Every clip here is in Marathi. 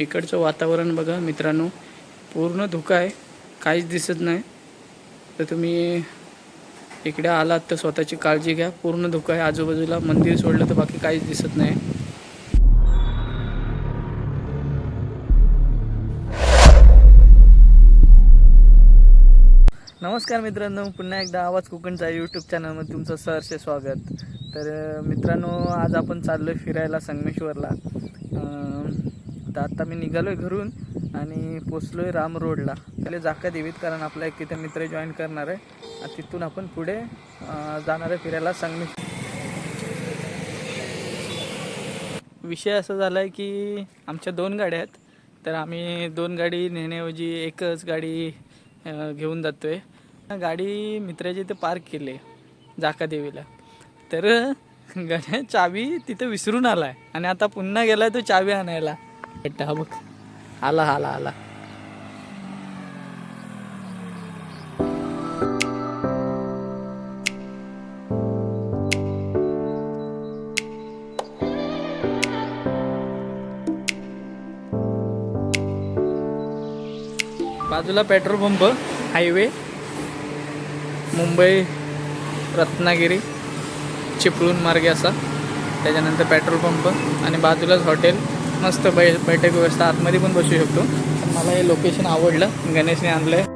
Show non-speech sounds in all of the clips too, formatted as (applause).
इकडचं वातावरण बघा मित्रांनो. पूर्ण धुकं आहे. काहीच दिसत नाही. तर तुम्ही इकडे आलात तर स्वतःची काळजी घ्या. पूर्ण धुकं आहे. आजूबाजूला मंदिर सोडलं तर बाकी काहीच दिसत नाही. नमस्कार मित्रांनो. पुन्हा एकदा आवाज कोकणचा यूट्यूब चॅनलमध्ये तुमचं सहर्ष स्वागत. तर मित्रांनो आज आपण चाललो आहे फिरायला संगमेश्वरला. तर आत्ता मी निघालो आहे घरून आणि पोचलो आहे राम रोडला. त्याला जाका देवीत कारण आपला एक तिथे मित्र जॉईन करणार आहे. आणि तिथून आपण पुढे जाणार आहे फिरायला संगमेश्वर विषय असा झाला आहे की आमच्या दोन गाड्या आहेत. तर आम्ही दोन गाडी नेण्याऐवजी एकच गाडी घेऊन जातो आहे गाडी मित्राची इथे पार्क केली आहे जाका देवीला. तर (laughs) गाड्या चावी तिथे विसरून आला आहे आणि आता पुन्हा गेला आहे तो चावी आणायला. हा बघ आला आला आला बाजूला petrol pump highway Mumbai Ratnagiri Chiplun मार्गे असा. त्याच्यानंतर पेट्रोल पंप आणि बाजूलाच हॉटेल. मस्त बै बैठक व्यवस्था आतमध्ये पण बसू शकतो. मला हे लोकेशन आवडलं. गणेशने आणलं आहे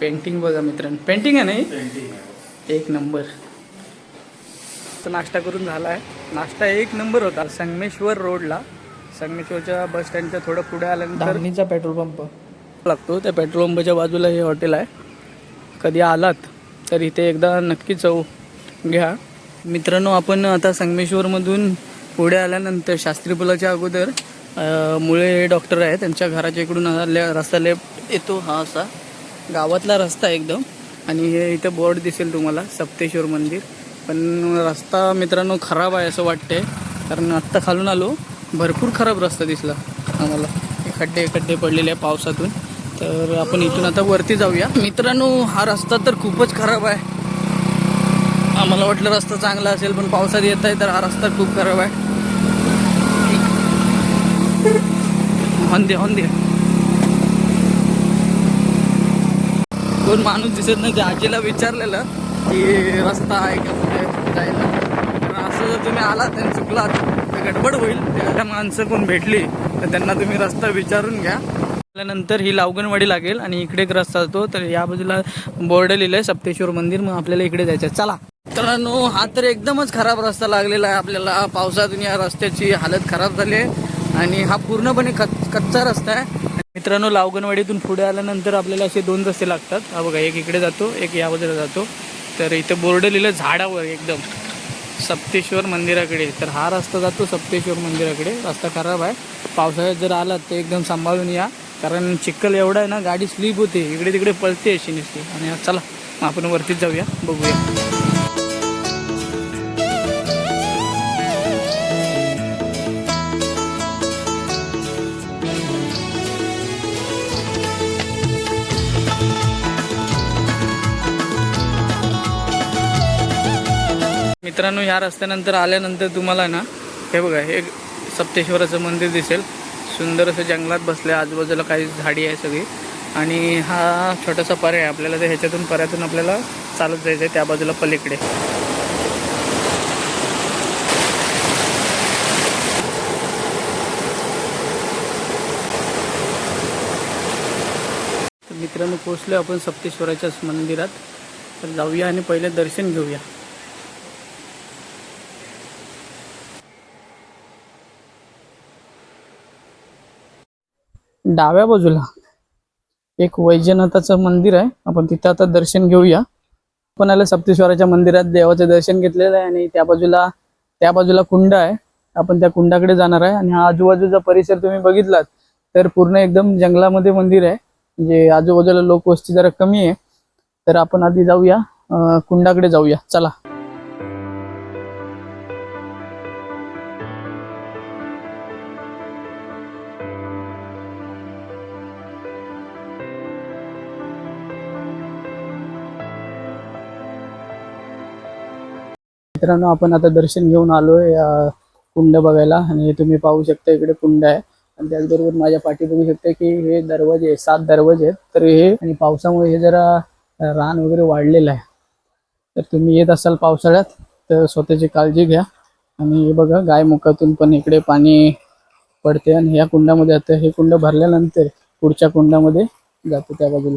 पेंटिंग बघा मित्रांनो. पेंटिंग आहे नाही एक नंबर तर नाश्ता करून झाला आहे नाश्ता एक नंबर होता. संगमेश्वर रोडला. संगमेश्वरच्या बस स्टँडच्या थोडं पुढे आल्यानंतर धारणीचा पेट्रोल पंप लागतो. त्या पेट्रोल पंपाच्या बाजूला हे हॉटेल आहे. कधी आलात तर इथे एकदा नक्की जाऊ घ्या. मित्रांनो आपण आता संगमेश्वरमधून पुढे आल्यानंतर शास्त्री पुलाच्या अगोदर मुळे हे डॉक्टर आहे त्यांच्या घराच्या इकडून ले- रस्ता लेफ्ट येतो हा असा. गावातला रस्ता एकदम. आणि हे इथे बोर्ड दिसेल तुम्हाला सप्तेश्वर मंदिर. पण रस्ता मित्रांनो खराब आहे असं वाटते कारण आत्ता खालून आलो भरपूर खराब रस्ता दिसला आम्हाला. खड्डे खड्डे पडलेले आहे पावसातून. तर आपण इथून आता वरती जाऊया. मित्रांनो हा रस्ता तर खूपच खराब आहे. आम्हाला वाटलं रस्ता चांगला असेल पण पावसात येत आहे तर हा रस्ता खूप खराब आहे. होंदे होंदे कोण माणूस दिसत नाही आजीला विचारलेलं. की रस्ता आहे का जायला? तर असं जर तुम्ही आलात आणि चुकलात तर गडबड होईल. त्या माणसं कोण भेटली तर त्यांना तुम्ही रस्ता विचारून घ्या. त्यानंतर ही लावगणवाडी लागेल आणि इकडे एक रस्ता जातो. तर या बाजूला बोर्ड लिहिलं आहे सप्तेश्वर मंदिर. मग आपल्याला इकडे जायचं आहे चला. मित्रांनो हा तर एकदमच खराब रस्ता लागलेला आहे आपल्याला. पावसातून या रस्त्याची हालत खराब झाली आहे. आणि हा पूर्णपणे कच कच्चा रस्ता आहे. मित्रांनो लावगणवाडीतून पुढे आल्यानंतर आपल्याला असे दोन रस्ते लागतात. हा बघा एक इकडे जातो एक या बाजूला जातो. तर इथं बोर्ड लिहिलं झाडावर एकदम सप्तेश्वर मंदिराकडे. तर हा रस्ता जातो सप्तेश्वर मंदिराकडे. रस्ता खराब आहे. पावसाळ्यात जर आलात तर एकदम सांभाळून या. कारण चिखल एवढा आहे ना गाडी स्लीप होते. इकडे तिकडे पळते अशी नुसती. आणि चला मग आपण वरतीच जाऊया. बघूया. मित्रांनो ह्या रस्त्यानंतर आल्यानंतर तुम्हाला ना हे बघा हे सप्तेश्वराचं मंदिर दिसेल. सुंदर असं जंगलात बसलं आजूबाजूला काही झाडी आहे सगळी. आणि हा छोटासा पर्याय आहे आपल्याला तर ह्याच्यातून पर्यातून आपल्याला चालत जायचं आहे त्या बाजूला पलीकडे. तर मित्रांनो पोचलो आपण सप्तेश्वराच्याच मंदिरात. तर जाऊया आणि पहिले दर्शन घेऊया. डाव्या बाजूला एक वैजनाथाचं मंदिर आहे. आपण तिथं आता दर्शन घेऊया. आपण आलं सप्तेश्वराच्या मंदिरात देवाचं दर्शन घेतलेलं आहे आणि त्या बाजूला त्या बाजूला कुंड आहे. आपण त्या कुंडाकडे जाणार आहे आणि हा आजूबाजूचा परिसर तुम्ही बघितलात तर पूर्ण एकदम जंगलामध्ये मंदिर आहे. म्हणजे आजूबाजूला लोकवस्ती जरा कमी आहे. तर आपण आधी जाऊया कुंडाकडे जाऊया. चला. मित्रांनो आपण आता दर्शन घेऊन आलोय कुंड बघायला. आणि हे तुम्ही पाहू शकता इकडे कुंड आहे. आणि त्याचबरोबर माझ्या पाठी बघू शकता की हे दरवाजे आहे, सात दरवाजे आहेत. तर हे आणि पावसामुळे हे जरा रान वगैरे वाढलेलं आहे. तर तुम्ही येत असाल पावसाळ्यात तर स्वतःची काळजी घ्या. आणि हे बघा गाय मुखातून पण इकडे पाणी पडते. आणि या कुंडामध्ये आता हे कुंड भरल्यानंतर पुढच्या कुंडामध्ये जातो त्या बाजूला.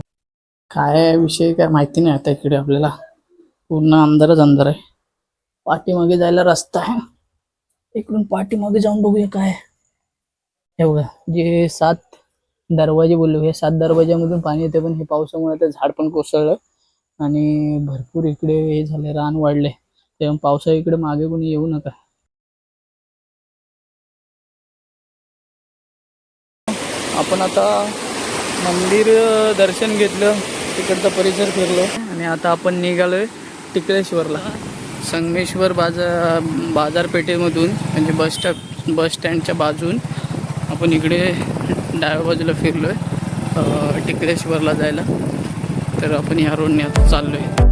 काय विषय काय माहिती नाही आता इकडे आपल्याला. पूर्ण अंधारच अंधार आहे. पाठीमागे जायला रस्ता आहे. इकडून पाठीमागे जाऊन बघूया काय हे बघा जे सात दरवाजे बोललो हे सात दरवाज्यामधून पाणी येते पण हे पावसामुळे आता झाड पण कोसळलं. आणि भरपूर इकडे हे झाले रान वाढले. तेव्हा पावसा इकडे मागे कोणी येऊ नका. आपण आता मंदिर दर्शन घेतलं तिकडचा परिसर फिरलो. आणि आता आपण निघालोय टिकळेश्वरला संगमेश्वर बाजा बाजारपेठेमधून म्हणजे बस स्टॉप बस स्टँडच्या बाजून आपण इकडे डाव्या बाजूला फिरलो आहे टिकळेश्वरला जायला. तर आपण ह्या रोडने आता चाललो आहे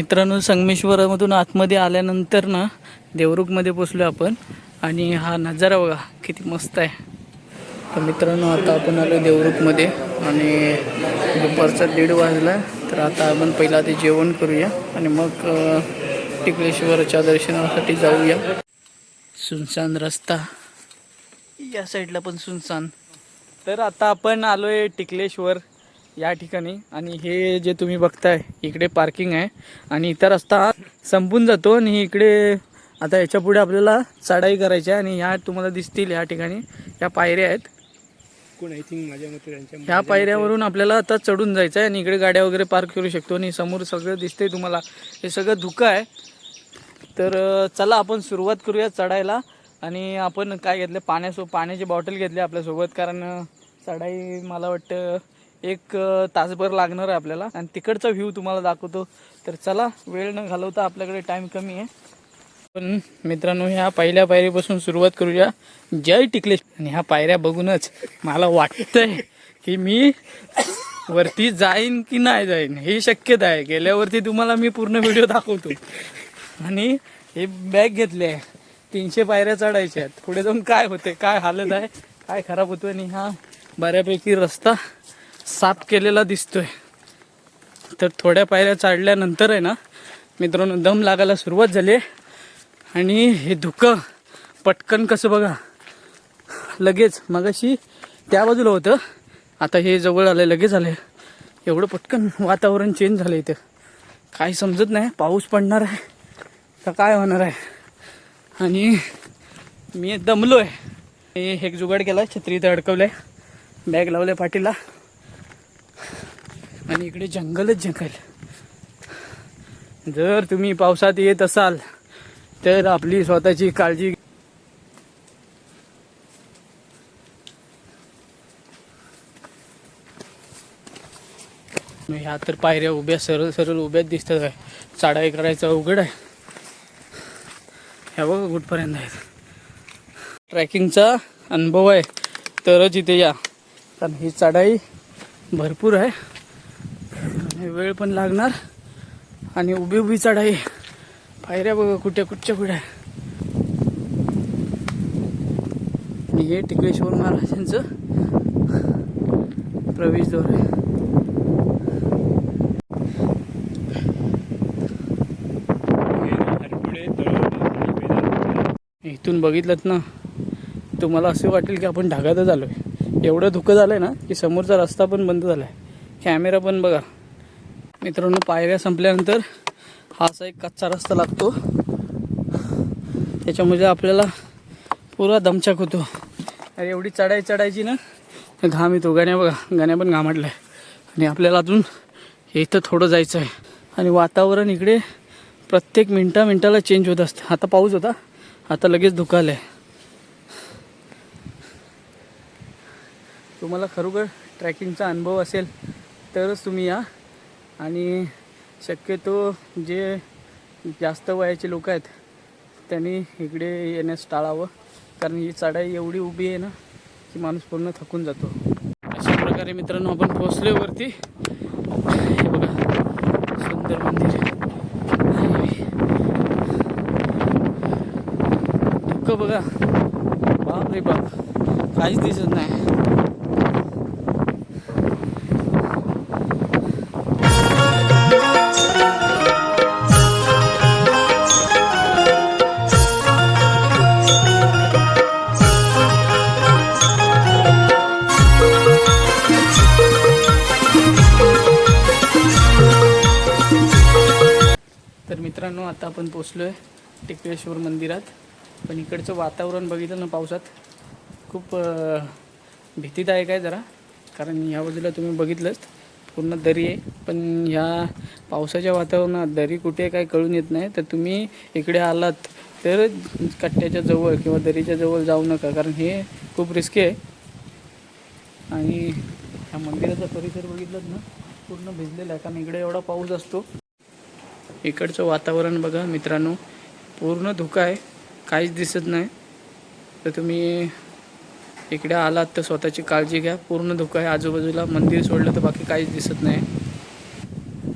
मित्रांनो संगमेश्वरामधून आतमध्ये आल्यानंतर ना देवरुखमध्ये पोचलो आपण. आणि हा नजारा बघा किती मस्त आहे. तर मित्रांनो आता आपण आलो देवरुखमध्ये. आणि दुपारचा दीड वाजला तर आता आपण पहिला ते जेवण करूया. आणि मग टिकलेश्वरच्या दर्शनासाठी जाऊया. सुनसान रस्ता. या साईडला पण सुनसान. तर आता आपण आलोय टिकलेश्वर. या ठिकाणी. आणि हे जे तुम्ही बघताय इकडे पार्किंग आहे. आणि इथं रस्ता संपून जातो आणि इकडे आता याच्यापुढे आपल्याला चढाई करायची आहे. आणि ह्या तुम्हाला दिसतील या ठिकाणी. ह्या पायऱ्या आहेत. कोण आय थिंक माझ्या मते त्यांच्या ह्या पायऱ्यावरून आपल्याला आता चढून जायचं आहे आणि इकडे गाड्या वगैरे पार्क करू शकतो. आणि समोर सगळं दिसतंय तुम्हाला. हे सगळं धुकं आहे. तर चला आपण सुरुवात करूया चढायला. आणि आपण काय घेतलं? पाण्यासो पाण्याची बॉटल घेतली आपल्यासोबत. कारण चढाई मला वाटतं एक तासभर लागणार आहे आपल्याला. आणि तिकडचा व्ह्यू तुम्हाला दाखवतो. तर चला वेळ न घालवता आपल्याकडे टाईम कमी आहे. पण मित्रांनो ह्या पहिल्या पायरीपासून सुरुवात करूया. जय टिकलेश. आणि ह्या पायऱ्या बघूनच मला वाटतंय की मी वरती जाईन की नाही जाईन हे शक्यता आहे. गेल्यावरती तुम्हाला मी पूर्ण व्हिडिओ दाखवतो. आणि हे बॅग घेतले आहे. तीनशे पायऱ्या चढायच्या आहेत. पुढे जाऊन काय होते काय हालत आहे काय खराब होतो आणि हा बऱ्यापैकी रस्ता साफ केलेला दिसतोय. तर थोड्या पायऱ्या चढल्यानंतर आहे ना मित्रांनो दम लागायला सुरुवात झाली आहे आणि हे धुकं पटकन कसं बघा. लगेच मगाशी त्या बाजूला होतं. आता हे जवळ आलं लगेच आलं एवढं पटकन वातावरण चेंज झालं इथं. काही समजत नाही पाऊस पडणार आहे का काय होणार आहे. आणि मी दमलो आहे मी एक जुगाड केला छत्री इथं अडकवलं आहे बॅग लावले पाठीला. आणि इकडे जंगलच जंगल. जर तुम्ही पावसात येत असाल तर आपली स्वतःची काळजी ह्या तर पायऱ्या उभ्या सरळ सरळ उभ्याच दिसतात आहे. चढाई करायचं अवघड आहे. ह्या बघा कुठपर्यंत आहेत. ट्रॅकिंगचा अनुभव आहे तरच इथे या. कारण ही चढाई भरपूर आहे. वेळ पण लागणार. आणि उभी उभी चढाई. पायऱ्या बघा कुठे कुठच्या कुठे आणि हे टिकलेश्वर महाराजांचं प्रवेशद्वार आहे. इथून बघितलं ना तुम्हाला असं वाटेल की आपण ढगातच आलो आहे एवढं धुकं झालं आहे ना की समोरचा रस्ता पण बंद झाला आहे कॅमेरा पण बघा. मित्रांनो पायऱ्या संपल्यानंतर हा असा एक कच्चा रस्ता लागतो. त्याच्यामध्ये आपल्याला पुरा दमछाक होतो. अरे एवढी चढाई चढायची ना घाम येतो. गाण्या बघा गाण्या पण घामटला आहे आणि आपल्याला अजून इथं थोडं जायचं आहे आणि वातावरण इकडे प्रत्येक मिनटा मिनटाला चेंज होत असतं. आता पाऊस होता. आता लगेच धुकालं आहे तुम्हाला खरोखर ट्रॅकिंगचा अनुभव असेल तरच तुम्ही या. आणि शक्यतो जे जास्त वयाचे लोक आहेत त्यांनी इकडे येण्यास टाळावं. कारण ही चढाई एवढी उभी आहे ना की माणूस पूर्ण थकून जातो. अशा प्रकारे मित्रांनो आपण पोहोचलोय वरती. हे बघा सुंदर मंदिर. धुकं बघा. बाप रे बाप. काहीच दिसत नाही. आता आपण पोचलो आहे टिकळेश्वर मंदिरात. पण इकडचं वातावरण बघितलं ना पावसात खूप भीतीदायक आहे जरा. कारण ह्या बाजूला तुम्ही बघितलंच पूर्ण दरी आहे. पण ह्या पावसाच्या वातावरणात दरी कुठे काय कळून येत नाही. तर तुम्ही इकडे आलात तर कट्ट्याच्या जवळ किंवा दरीच्या जवळ जाऊ नका कारण हे खूप रिस्की आहे. आणि ह्या मंदिराचा परिसर बघितलात ना पूर्ण भिजलेला आहे. कारण इकडे एवढा पाऊस असतो इकडचं वातावरण बघा मित्रांनो. पूर्ण धुका आहे. काहीच दिसत नाही. तर तुम्ही इकडे आलात तर स्वतःची काळजी घ्या. पूर्ण धुका आहे. आजूबाजूला मंदिर सोडलं तर बाकी काहीच दिसत नाही.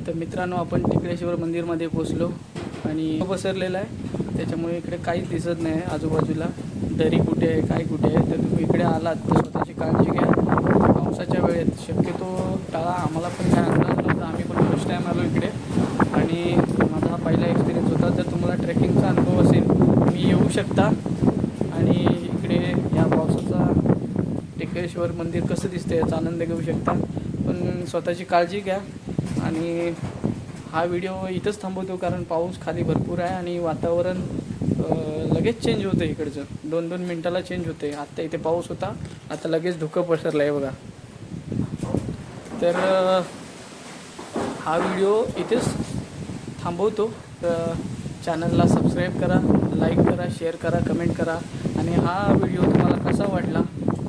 तर मित्रांनो आपण टिकलेश्वर मंदिरमध्ये पोचलो आणि पसरलेला आहे. त्याच्यामुळे इकडे काहीच दिसत नाही आजूबाजूला. दरी कुठे आहे? काय कुठे आहे? तर तुम्ही इकडे आलात तर स्वतःची काळजी घ्या. पावसाच्या वेळेत शक्यतो टाळा. आम्हाला पण काय अंदाज नव्हता. आम्ही पण फर्स्ट टाईम आलो इकडे. आणि माझा हा पहिला एक्सपिरियन्स होता जर तुम्हाला ट्रेकिंगचा अनुभव असेल तुम्ही होता. आणि इकडे या पावसाचा टेकेश्वर मंदिर कसं दिसतं याचा आनंद घेऊ शकता. पण स्वतःची काळजी घ्या. आणि हा व्हिडिओ इथंच थांबवतो कारण पाऊस खाली भरपूर आहे आणि वातावरण लगेच चेंज होतं इकडचं. दोन दोन मिनटाला चेंज होते आत्ता इथे पाऊस होता. आता लगेच धुकं पसरलं आहे बघा. तर हा व्हिडिओ इथेच थांबवतो. तर चॅनलला सबस्क्राईब करा. लाईक करा शेअर करा कमेंट करा. आणि हा व्हिडिओ तुम्हाला कसा वाटला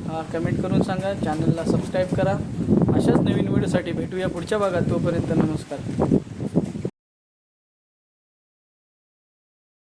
हा कमेंट करून सांगा. चॅनलला सबस्क्राईब करा. अशाच नवीन व्हिडिओसाठी भेटूया पुढच्या भागात. तोपर्यंत नमस्कार.